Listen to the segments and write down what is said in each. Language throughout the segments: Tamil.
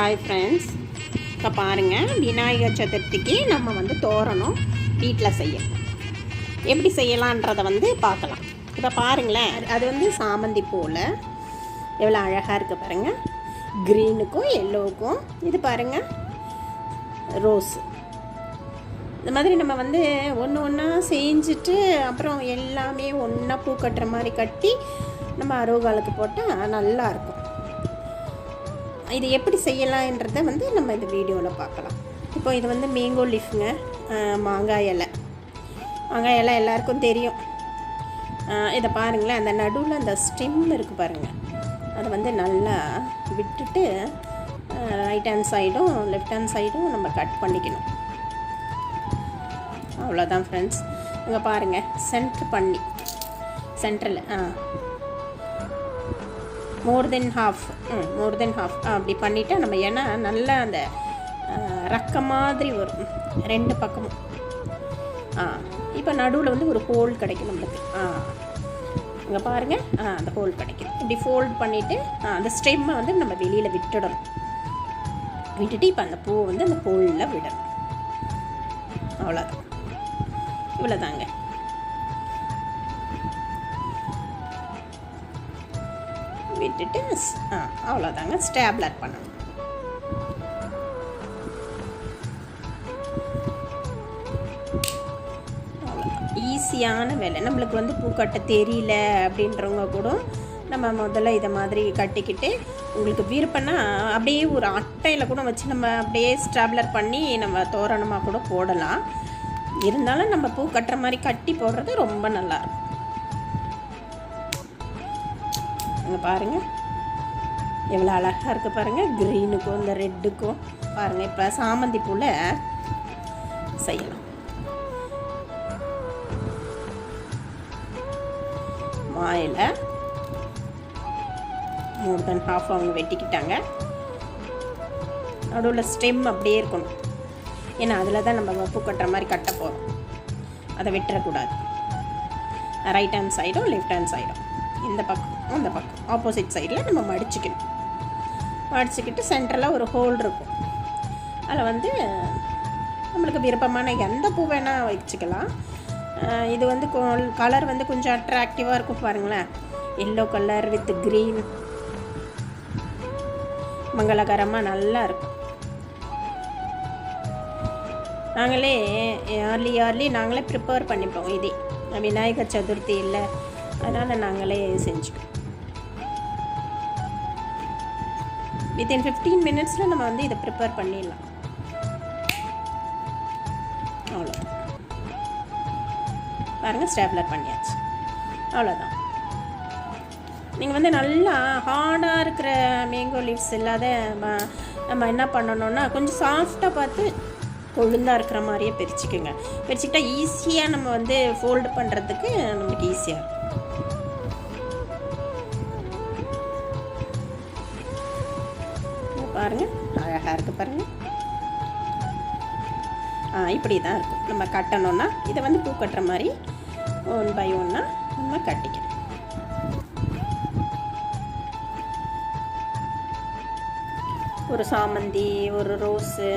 ஹாய் ஃப்ரெண்ட்ஸ் இப்போ பாருங்கள் விநாயகர் சதுர்த்திக்கு நம்ம வந்து தோரணம் வீட்டில் செய்யணும். எப்படி செய்யலான்றதை வந்து பார்க்கலாம். இப்போ பாருங்களேன் அது வந்து சாமந்தி பூவில் எவ்வளோ அழகாக இருக்குது பாருங்கள் க்ரீனுக்கும் எல்லோவுக்கும் இது பாருங்கள் ரோஸ் இந்த மாதிரி நம்ம வந்து ஒன்று ஒன்றா செஞ்சுட்டு அப்புறம் எல்லாமே ஒன்றா பூ கட்டுற மாதிரி கட்டி நம்ம அருகாலுக்கு போட்டால் நல்லாயிருக்கும் இது எப்படி செய்யலான்றதை வந்து நம்ம இந்த வீடியோவில் பார்க்கலாம். இப்போ இது வந்து மேங்கோ லீஃப்ங்க மாங்காய் இலை. மாங்காய் இலை எல்லாருக்கும் தெரியும். இதை பாருங்களேன். அந்த நடுவில் அந்த ஸ்டெம் இருக்குது பாருங்கள் அதை வந்து நல்லா விட்டுட்டு ரைட் ஹேண்ட் சைடும் லெஃப்ட் ஹேண்ட் சைடும் நம்ம கட் பண்ணிக்கணும். அவ்வளோதான் ஃப்ரெண்ட்ஸ் இங்கே பாருங்கள் சென்ட்ரு பண்ணி. சென்டரில் ஆ. மோர் தென் ஹாஃப் ம் மோர் தென் ஹாஃப் அப்படி பண்ணிவிட்டு நம்ம ஏன்னா நல்லா அந்த ரக்க மாதிரி வரும். ரெண்டு பக்கமும். ஆ இப்போ நடுவில் வந்து ஒரு ஹோல் கிடைக்கும் நம்மளுக்கு. ஆ இங்கே பாருங்கள் ஆ அந்த ஹோல் கிடைக்கும். இப்படி ஃபோல்ட் பண்ணிவிட்டு அந்த ஸ்டெம்மை வந்து நம்ம வெளியில் விட்டுடணும். விட்டுட்டு இப்போ அந்த பூவை வந்து அந்த ஹோலில் விடணும். அவ்வளோதான் இவ்வளோதாங்க விட்டுட்டு ஆ அவ்வளோதாங்க ஸ்டேப்லர் பண்ணணும். ஈஸியான வேலை. நம்மளுக்கு வந்து பூ கட்ட தெரியல அப்படின்றவங்க கூட நம்ம முதல்ல இதை மாதிரி கட்டிக்கிட்டு உங்களுக்கு விருப்பம்னா அப்படியே ஒரு அட்டையில் கூட வச்சு நம்ம அப்படியே ஸ்டாப்லர் பண்ணி நம்ம தோரணமாக கூட போடலாம். இருந்தாலும் நம்ம பூ கட்டுற மாதிரி கட்டி போடுறது ரொம்ப நல்லாயிருக்கும் இங்கே பாருங்கள் எவ்வளோ அழகாக இருக்குது பாருங்கள் க்ரீனுக்கும் இந்த ரெட்டுக்கும் பாருங்கள் இப்போ சாமந்தி பூவில் செய்யலாம். மாயில் மோர் தென் ஹாஃப் அவங்க வெட்டிக்கிட்டாங்க. நடுவில் ஸ்டெம் அப்படியே இருக்கணும். ஏன்னா அதில் தான் நம்ம பூ கட்டுற மாதிரி கட்ட போகிறோம் அதை விட்டுறக்கூடாது. ரைட் ஹேண்ட் சைடும் லெஃப்ட் ஹேண்ட் சைடும் இந்த பக்கம் அந்த பக்கம். ஆப்போசிட் சைடில் நம்ம மடிச்சுக்கணும். மடிச்சுக்கிட்டு சென்டரில் ஒரு ஹோல் இருக்கும். அதில் வந்து நம்மளுக்கு விருப்பமான எந்த பூ வேணால் வச்சுக்கலாம். இது வந்து கலர் வந்து கொஞ்சம் அட்ராக்டிவாக இருக்கும் பாருங்களேன். எல்லோ கலர் வித் க்ரீன் மங்களகரமாக நல்லா இருக்கும். நாங்களே ஏர்லி ஏர்லி நாங்களே ப்ரிப்பேர் பண்ணிப்போம் இதே. விநாயகர் சதுர்த்தி இல்லை. அதனால் நாங்களே செஞ்சுக்கோம் வித்தின் ஃபிஃப்டீன் மினிட்ஸில் நம்ம வந்து இதை ப்ரிப்பேர் பண்ணிடலாம். அவ்வளோ பாருங்கள் ஸ்டேப்லர் பண்ணியாச்சு. அவ்வளோதான் நீங்கள் வந்து நல்லா ஹார்டாக இருக்கிற மேங்கோ லீவ்ஸ் இல்லாத நம்ம என்ன பண்ணணும்னா கொஞ்சம் சாஃப்டாக பார்த்து கொழுந்தாக இருக்கிற மாதிரியே பிரிச்சுக்கோங்க. பிரிச்சுக்கிட்டால் ஈஸியாக நம்ம வந்து ஃபோல்டு பண்ணுறதுக்கு நமக்கு ஈஸியாக இருக்கும். பாருங்கள் அழகாக இருக்குது பாருங்கள் ஆ இப்படி தான் இருக்கும். நம்ம கட்டணும்னா இதை வந்து பூ கட்டுற மாதிரி ஒன் பை ஒன்னாக நம்ம கட்டிக்கணும். ஒரு சாமந்தி ஒரு ரோஸு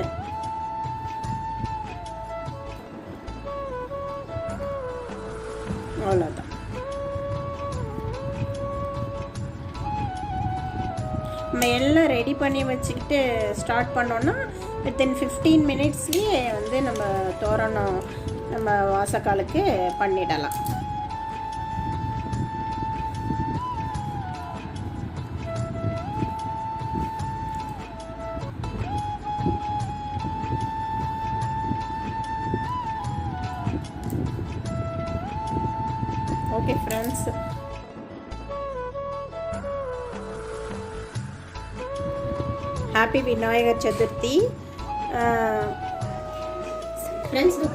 நம்ம எல்லாம் ரெடி பண்ணி வச்சுக்கிட்டு ஸ்டார்ட் பண்ணோன்னா வித்தின் ஃபிஃப்டீன் மினிட்ஸ்லேயே வந்து நம்ம தோரணம் நம்ம வாசக்காலுக்கு பண்ணிடலாம். Okay friends happy Vinayagar Chathurthi friends இது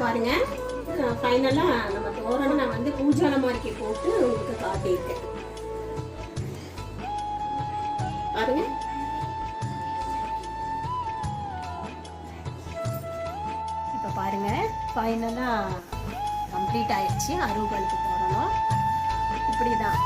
ஃபைனலாக நம்ம தோரணம் நான் வந்து பூஜால மாதிரி போட்டு உங்களுக்கு காட்டியிருக்கேன். பாருங்க. இப்போ பாருங்க. ஃபைனலாக கம்ப்ளீட் ஆயிடுச்சு. அருகலுக்கு தான்